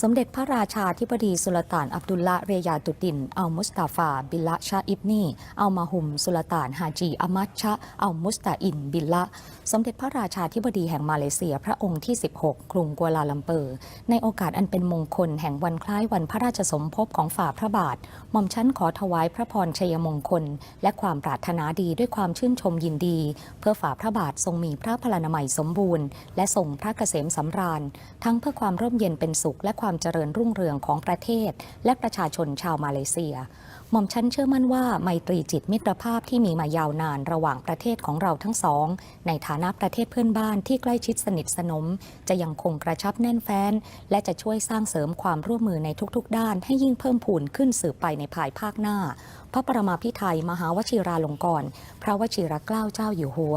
สมเด็จพระราชาธิบดีสุลต่านอับดุลละเรยาตุดิน อัลมุสตาฟา บิลละชาอิบนีอัลมาฮุม สุลต่านฮาจีอามัดชะอัลมุสตาอิน บิลละสมเด็จพระราชาธิบดีแห่งมาเลเซียพระองค์ที่ 16 กรุงกัวลาลัมเปอร์ ในโอกาสอันเป็นมงคลแห่งวันคล้ายวันพระราชสมภพของฝ่าพระบาท หม่อมชั้นขอถวายพระพรชัยมงคล และความปรารถนาดีด้วยความชื่นชมยินดี เพื่อฝ่าพระบาททรงมีพระพลานามัยสมบูรณ์ และทรงพระเกษมสำราญ ทั้งเพื่อความร่มเย็นเป็นสุข และความเจริญรุ่งเรืองของประเทศ และประชาชนชาวมาเลเซีย หม่อมชั้นเชื่อมั่นว่าไมตรีจิตมิตรภาพที่มีมายาวนานระหว่างประเทศของเราทั้งสอง ในฐานะประเทศเพื่อนบ้านที่ใกล้ชิดสนิทสนม จะยังคงกระชับแน่นแฟ้น และจะช่วยสร้างเสริมความร่วมมือในทุกๆ ด้าน ให้ยิ่งเพิ่มพูนขึ้นสืบไปในภายภาคหน้า พระประมาพิไทยมหาวชิราลงกรณ์พระวชิรเกล้าเจ้าอยู่หัว